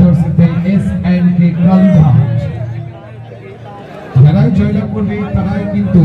জার্সিতে S N K কালঘাট যারাই জয়লাভ করবে তারাই কিন্তু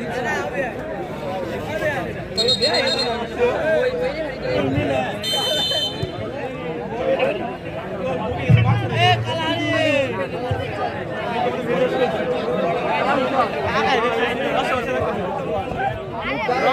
শুধু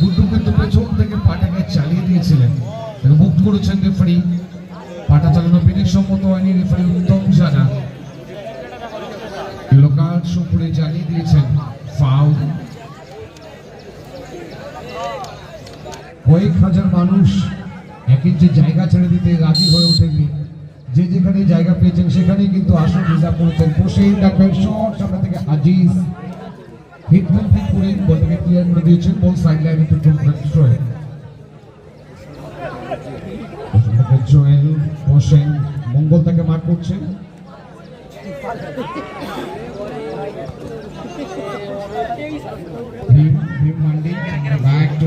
গুড্ডু কিন্তু পেছন থেকে পাটাকে চালিয়ে দিয়েছিলেন। মুক্ত করেছেন রেফারি। পাটা চালানো বিধির সম্মত হয়নি, রেফারি উত্তম জানা লোকাল সুপুরে জানিয়ে দিয়েছেন ফাউল কয়েক হাজার মানুষ এক ইঞ্চি জায়গা ছেড়ে দিতে রাজি হয়ে ওঠেননি। যে যেখানে জায়গা পেয়েছেন সেখানেই কিন্তু আসন রিজার্ভ করেছেন বসে ডাকবেন শট সামনে থেকে আজিজ। হিটম্যান ঠিক করে বলটাকে ক্লিয়ার করে দিয়েছেন বল সাইড লাইনে একটু থ্রোয়ে জোয়েল হোসেন মঙ্গল তাকে মার করছে ভীম ভীম মান্ডি ব্যাক টু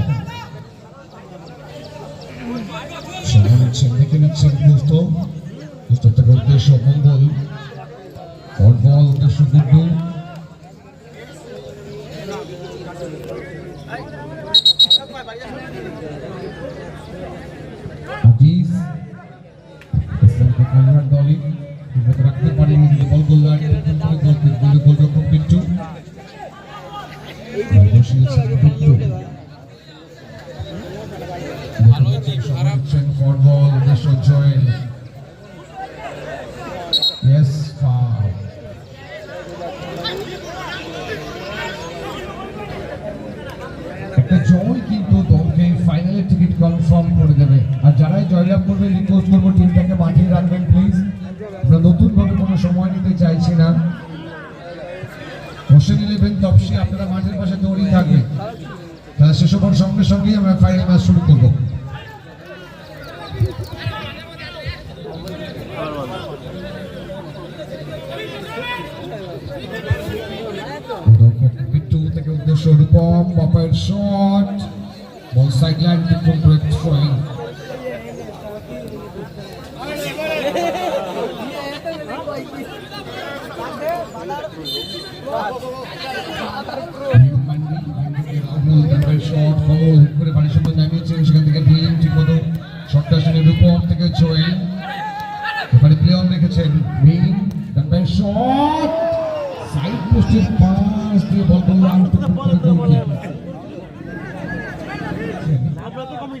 নিচ্ছেন, দেখে নিচ্ছেন পুস্ত পুস্ত থেকে উদ্দেশ্য মঙ্গল ফট বল। উদ্দেশ্য গুড্ডু। রাখতে পারেনি বল গোল্লার জয় কিন্তু দলকে ফাইনালের টিকিট কনফার্ম করে দেবে। আর যারাই জয়লাভ করবে রিকোয়েস্ট করব টিমটাকে মাঠে রাখবেন প্লিজ আমরা নতুনভাবে কোনো সময় নিতে চাইছি না। হোসেন ইলেভেন তপসি আপনারা মাঠের পাশে দৌড়িয়ে থাকবে। তাহলে শেষ হবার সঙ্গে সঙ্গেই আমরা ফাইনাল ম্যাচ শুরু করব। Ball Vikram break throwing Rahul তারপরে শট হিট করে বাড়ির সামনে নামিয়েছেন সেখান থেকে মতো শটটা শুনে রূপম থেকে জয়েন এবারে প্লে অন রেখেছেন শট সাইড পোস্টের পাস দিয়ে বল করে গোলকি জোয়েল আউটসাইড কাট করে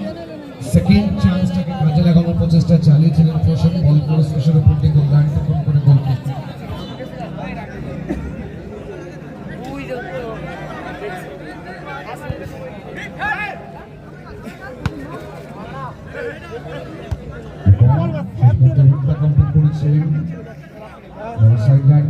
সেকেন্ড চান্সটাকে কাজে লাগানোর প্রচেষ্টা চালিয়েছিলেন হোসেন বল করে স্পেশাল উপর দিয়ে গোল লাইন করে গোল কমপ্লিট করেছিলেন সাইড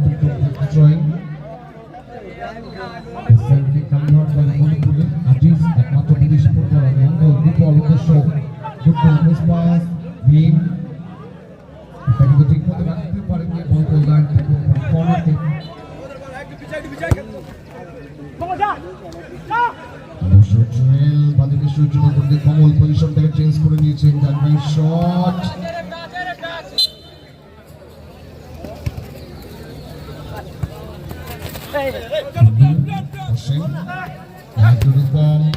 সূর্য মধ্যে কমল পজিশনটাকে চেঞ্জ করে নিয়েছেন জানবাই শট রূপম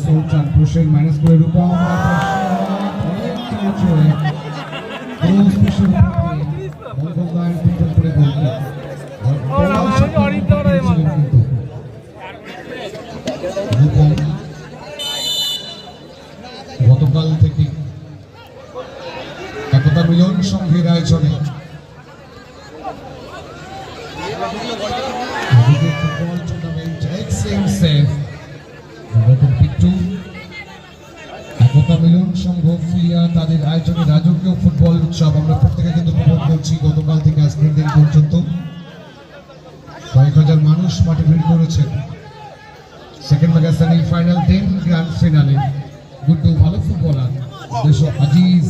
অচুল্য সোলচান পোষেন মাইনাস করে রূপম গতকাল থেকে একতা মিলন সংঘের আয়োজনে উৎসব আমরা প্রত্যেকে কিন্তু উপভোগ করছি গতকাল থেকে আজকের দিন পর্যন্ত। কয়েক হাজার মানুষ মাঠে ভিড় করেছেন second mega final then grand finale Guddu ভালো ফুটবলার। দেশ আজিজ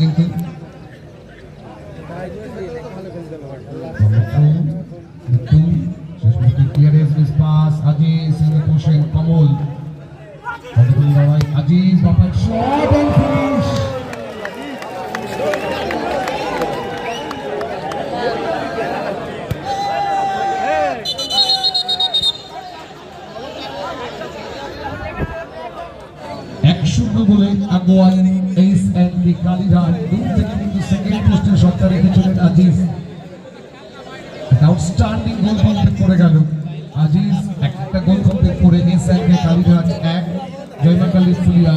কিন্তু। Clearance miss pass Aziz Hossain Kamal Aziz বাপার shot and finish এক শূন্য বলে আগোয়ায় এইস এন্ড কালীঘাট দূর থেকে কিন্তু সেকেন্ড পোস্টের সত্তা রেখে চলেন আজিজ আউটস্ট্যান্ডিং গোল কমপ্লিট করে গেল। আজিজ, একটা গোল কমপ্লিট করে এস এন্ড দি এক Joyma Kali Phulia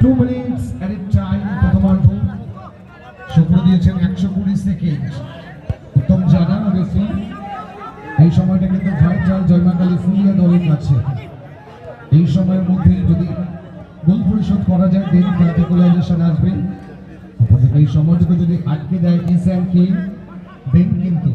two minutes at a time প্রথমার্ধ। একশো কুড়ি সেকেন্ড। উত্তম জানা রেফি এই সময়টা কিন্তু ভাইটাল জয়মা জয়মাকালী ফুলিয়া দলের কাছে। এই সময়ের মধ্যে যদি গোল পরিশোধ করা যায় দেন ক্যালকুলাইজেশন আসবে। এই সময়টুকু যদি আটকে দেয়, এস এন কে দেন কিন্তু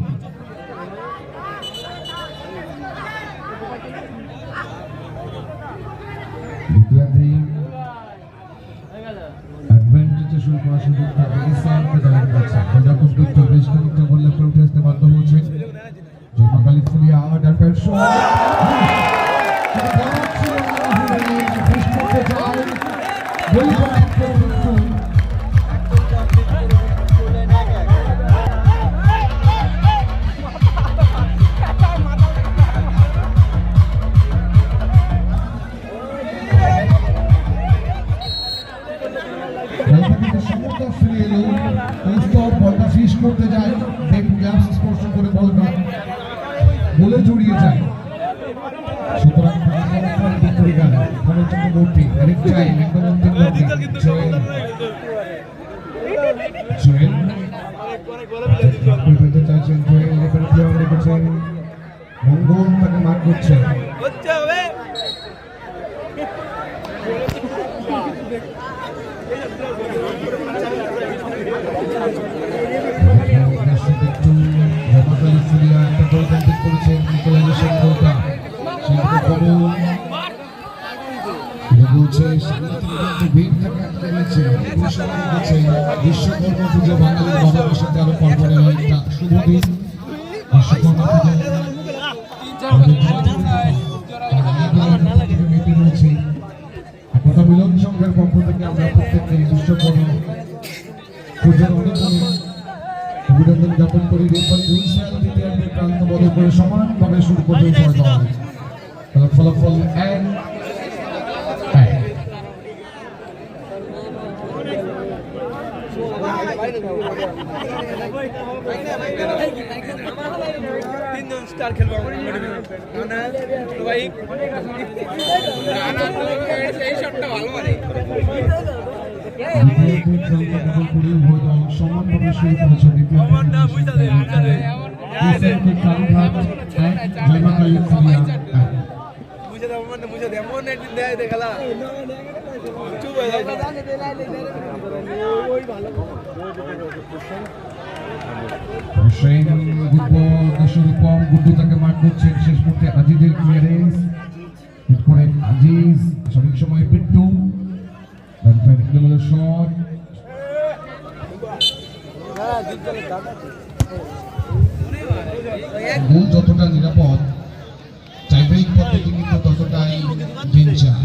Jesus. রেখেছে বিশ্বকর্মা পুজো বাঙালির ভালোবাসা তেরো পার্বণের একটা শুভ দিন। বিশ্বকর্মা পুজো মিলন সংঘের পক্ষ থেকে আমরা প্রত্যেককে বিশ্বকর্মা পুজোর অনেক অভিনন্দন জ্ঞাপন করি রেফার উইসাল দ্বিতীয়ার্ধে প্রান্ত বদল করে সমানভাবে শুরু করবে ফলাফল এক এক তিনজন স্টার খেলব না ভাই এই শটটা ভালো মানে দ্বিতীয়ার্ধে প্রান্ত বদল করে উভয় দল আমার না বুঝা দে বুঝা দে দ্বিতীয়ার্ধে কালীঘাট এক জয়মাকালী ফুলিয়া এক বুঝা দে আমার। না বুঝা দে এমন একদিন দেয় দেখালা চুপ হয়ে গুড্ডু তাকে মার করছেন শেষ মুহূর্তে আজিজের ক্লিয়ারেন্স হিট আজিজ সঠিক সময়ে গোল যতটা নিরাপদ টাইব্রেক পদ্ধতি ততটাই ডেঞ্জার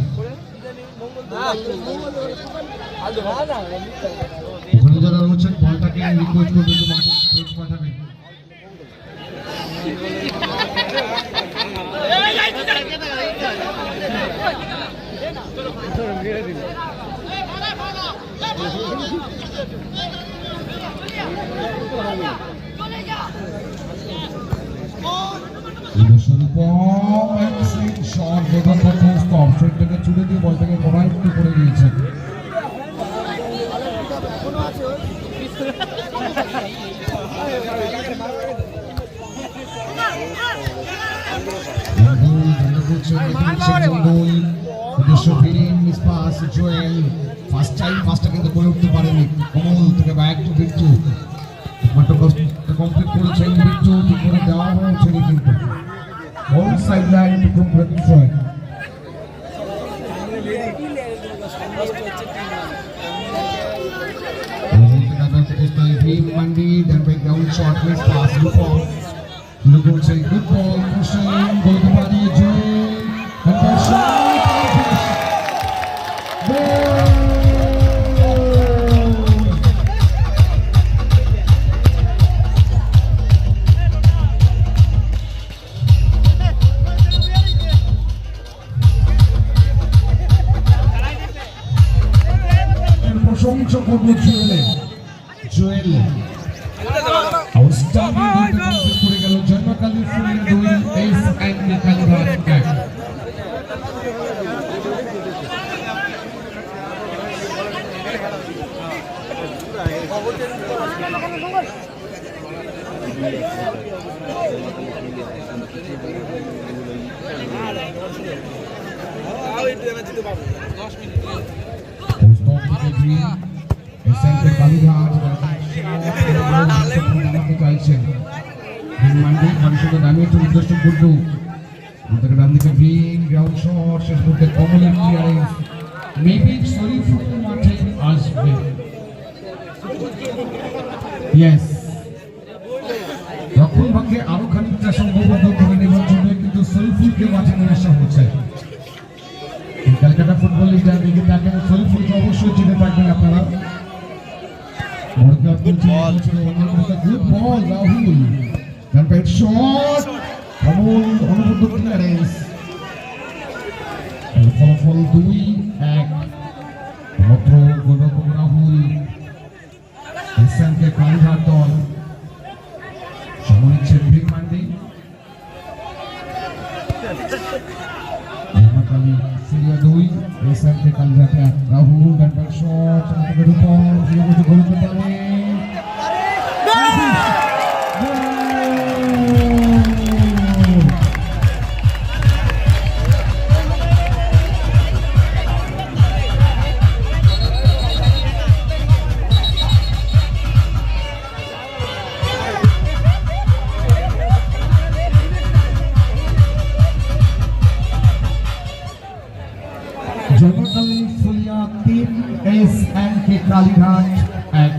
যারা রয়েছেন বলটাকে রিকোয়েস্ট করবে তো মাঠে স্ট্রেট পাঠাবেন স্বরূপম এক্সিলেন্ট শট বেগম থেকে ছুটে দিয়ে বলটাকে করাই করে দিয়েছেন ফার্স্ট টাইম পাসটা কিন্তু করে উঠতে পারেনি কমল থেকে back to Bittu side line to complete Team Mandi, look. Look good ball, Hussein, Golgapadi, Joel, and S and Kalighat আমাকে চাইছেন মান্ডি মানুষকে দাঁড়িয়ে একটু নির্দিষ্ট করব। আমাদের ডান দিকে গ্রিন গ্রাউন্ড শট শেষ করতে কমলের ক্লিয়ারেন্স মেবি শরীফুল মাঠে আসবে। ইয়েস রক্ষণ ভাগ্যে আরও খানিকটা সংঘবদ্ধ করে নেওয়ার জন্য কিন্তু শরীফুলকে মাঠে নিয়ে আসা হচ্ছে। ক্যালকাটা ফুটবল লিগ যার দিকে শরীফুলকে অবশ্যই চিনে থাকবেন আপনারা। অমল অনবদ্য ক্লিয়ারেন্স ফলাফল দুই এক মাত্র গোলরক্ষক রাহুল ইসলামকে কালীঘাট দল সময় নিচ্ছেন ভিক মান্ডি মহাকালী সিরিয়া দুই ইসলামকে কালীঘাটে রাহুল ব্যাটবল শট উপর জগতালী ফুলিয়া তিন এস এন কে কালীঘাট এক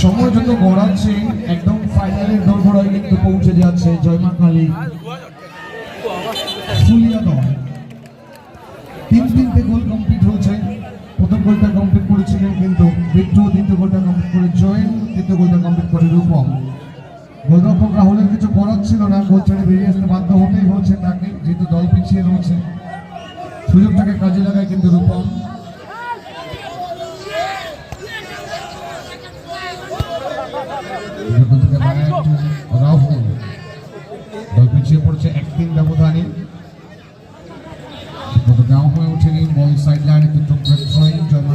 সময় যত গড়াচ্ছে একদম ফাইনালের দোরগোড়ায় কিন্তু পৌঁছে যাচ্ছে জয়মা কালী তিন তিনটে গোল কমপ্লিট হয়েছে প্রথম গোলটা কমপ্লিট করেছিলেন কিন্তু বিট্টু দ্বিতীয় গোলটা কমপ্লিট করে জয়েন তৃতীয় গোলটা কমপ্লিট করে রূপম গোলরক্ষক রাহুলের কিছু করার ছিল না গোল ছেড়ে বেরিয়ে আসতে বাধ্য হতেই হচ্ছে তাকে যেহেতু দল পিছিয়ে রয়েছে সুযোগটাকে কাজে লাগায় কিন্তু রূপম। দল পিছিয়ে পড়ছে এক তিন ব্যবধানে। কত গাঁও হয়ে ওঠেনি বল সাইড লাইনে থ্রোয়িং জমা।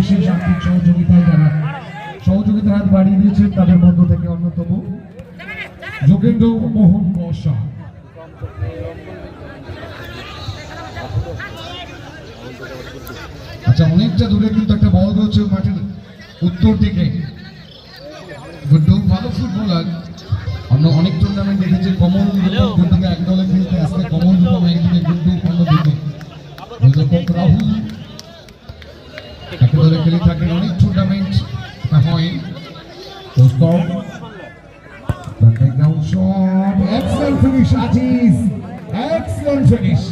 বিশেষ আর্থিক সহযোগিতায় যারা সহযোগিতার হাত বাড়িয়ে দিয়েছেন, তাদের মধ্য থেকে অন্যতম যোগেন্দ্র মোহন বর্ষা। আচ্ছা অনেকটা দূরে কিন্তু একটা বল রয়েছে মাঠের উত্তর দিকে। গুড্ডু ভালো ফুটবলার। অন্য অনেক টুর্নামেন্ট দেখেছি কমল গুড্ডুকে এক দলে খেলে থাকেন অনেক টুর্নামেন্ট হয়। পোস্টক background shot excellent finish Aziz excel finish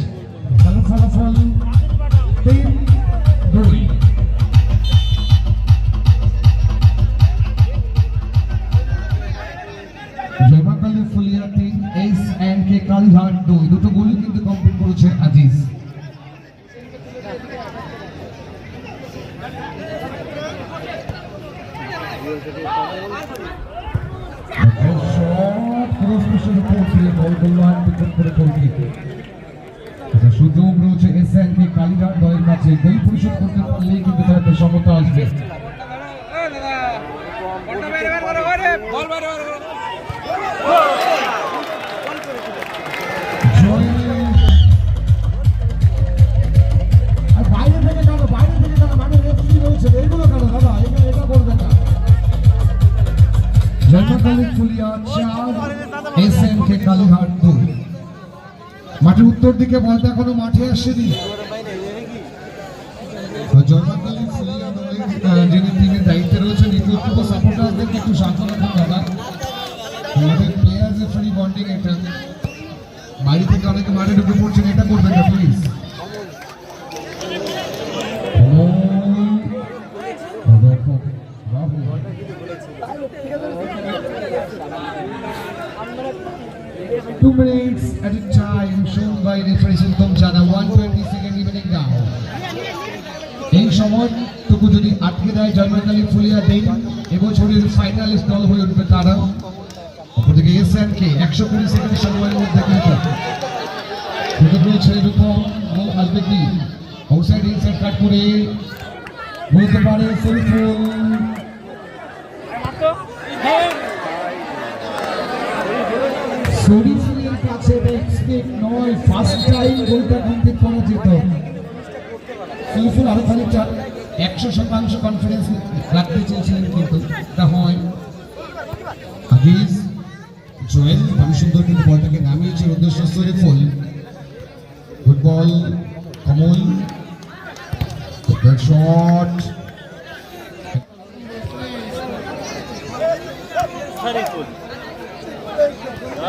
উত্তর দিকে বলটা এখনও মাঠে আসেনি। যিনি টিমের দায়িত্বে রয়েছেন সাপোর্টারদেরকে একটু আমাদের বন্ডিং এটা। বাড়ি থেকে অনেকে মাঠে ঢুকে পড়ছেন, এটা করবেন না please shown by referee Sintom Chana, 120 second evening down. এই সময়টুকু যদি আটকে দেয় জয়মাকালী ফুলিয়া দেই এবছরের ফাইনালিস্ট দল হয়ে উঠবে তারা। অপরদিকে এসএন কে একশো কুড়ি সেকেন্ড সময়ের মধ্যে কিন্তু। সুযোগ আসবে কি? আউটসাইড ইনসাইড কাট করে বলতে পারে সেলফোন কাছে নয় ফার্স্ট টাইম গোলটা কমপ্লিট করা যেত শরীফুল আরও একশো শতাংশ কনফিডেন্স রাখতে হয়। আজিজ, জোয়েল খুবই সুন্দর কিন্তু বলটাকে নামিয়েছে উদ্দেশ্য কমল জোয়েল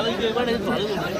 দেখতে পারেননি উদ্দেশ্য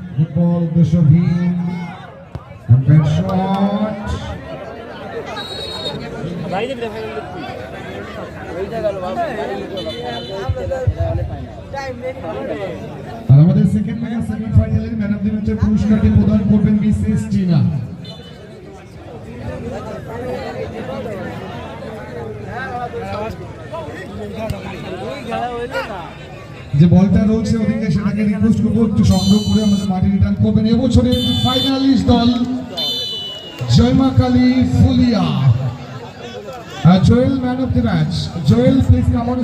লিখেছেন Aziz football And back shot. আমাদের সেকেন্ড মেগা সেমিফাইনালের ম্যান অফ দ্য ম্যাচের পুরস্কারটি প্রদান করবেন যে বলটা রয়েছে, ওদিকে সেটাকে রিকোয়েস্ট করব, একটু সংগ্রহ করে আমাদের মাটি রিটার্ন করবেন। এবছরের ফাইনালিস্ট দল Joyma Kali Phulia. Joel man of the match, Joel please come on